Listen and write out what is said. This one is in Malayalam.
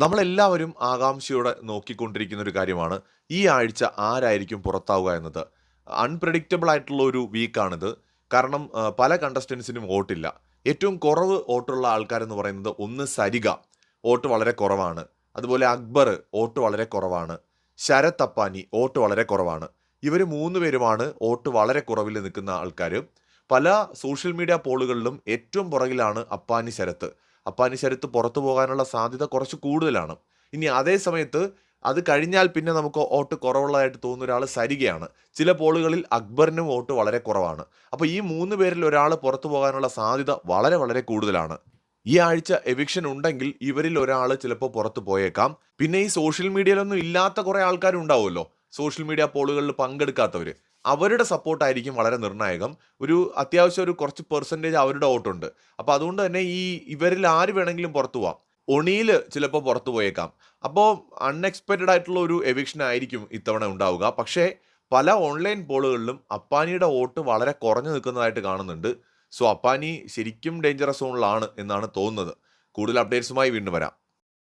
നമ്മളെല്ലാവരും ആകാംക്ഷയോടെ നോക്കിക്കൊണ്ടിരിക്കുന്ന ഒരു കാര്യമാണ് ഈ ആഴ്ച ആരായിരിക്കും പുറത്താവുക എന്നത്. അൺപ്രഡിക്റ്റബിൾ ആയിട്ടുള്ള ഒരു വീക്കാണിത്. കാരണം പല കണ്ടസ്റ്റൻസിനും വോട്ടില്ല. ഏറ്റവും കുറവ് വോട്ടുള്ള ആൾക്കാരെന്ന് പറയുന്നത് ഒന്ന് സരിക വോട്ട് വളരെ കുറവാണ്. അതുപോലെ അക്ബർ വോട്ട് വളരെ കുറവാണ്. ശരത് അപ്പാനി വോട്ട് വളരെ കുറവാണ്. ഇവർ മൂന്ന് പേരുമാണ് വോട്ട് വളരെ കുറവിൽ നിൽക്കുന്ന ആൾക്കാർ പല സോഷ്യൽ മീഡിയ പോളുകളിലും ഏറ്റവും പുറകിലാണ് അപ്പാനി ശരത്ത് അപ്പാനി ശരത്ത് പുറത്തു പോകാനുള്ള സാധ്യത കുറച്ച് കൂടുതലാണ്. ഇനി അതേ സമയത്ത് അത് കഴിഞ്ഞാൽ പിന്നെ നമുക്ക് വോട്ട് കുറവുള്ളതായിട്ട് തോന്നുന്ന ഒരാൾ സരികയാണ്. ചില പോളുകളിൽ അക്ബറിനും വോട്ട് വളരെ കുറവാണ്. അപ്പോൾ ഈ മൂന്ന് പേരിൽ ഒരാൾ പുറത്തു പോകാനുള്ള സാധ്യത വളരെ വളരെ കൂടുതലാണ്. ഈ ആഴ്ച എവിക്ഷൻ ഉണ്ടെങ്കിൽ ഇവരിൽ ഒരാൾ ചിലപ്പോൾ പുറത്തു പോയേക്കാം. പിന്നെ ഈ സോഷ്യൽ മീഡിയയിലൊന്നും ഇല്ലാത്ത കുറേ ആൾക്കാരുണ്ടാവുമല്ലോ. സോഷ്യൽ മീഡിയ പോളുകളിൽ പങ്കെടുക്കാത്തവർ അവരുടെ സപ്പോർട്ടായിരിക്കും വളരെ നിർണായകം. ഒരു അത്യാവശ്യം ഒരു കുറച്ച് പെർസെന്റേജ് അവരുടെ വോട്ടുണ്ട് അപ്പോൾ അതുകൊണ്ട് തന്നെ ഈ ഇവരിൽ ആര് വേണമെങ്കിലും പുറത്തു പോവാം. ഒണിയിൽ ചിലപ്പോൾ പുറത്തു പോയേക്കാം. അപ്പോൾ അൺഎക്സ്പെക്റ്റഡ് ആയിട്ടുള്ള ഒരു എവിക്ഷൻ ആയിരിക്കും ഇത്തവണ ഉണ്ടാവുക. പക്ഷേ പല ഓൺലൈൻ പോളുകളിലും അപ്പാനിയുടെ വോട്ട് വളരെ കുറഞ്ഞു നിൽക്കുന്നതായിട്ട് കാണുന്നുണ്ട്. സോ അപ്പാനി ശരിക്കും ഡേഞ്ചറസ് സോണിലാണ് എന്നാണ് തോന്നുന്നത്. കൂടുതൽ അപ്ഡേറ്റ്സുമായി വീണ്ടും വരാം.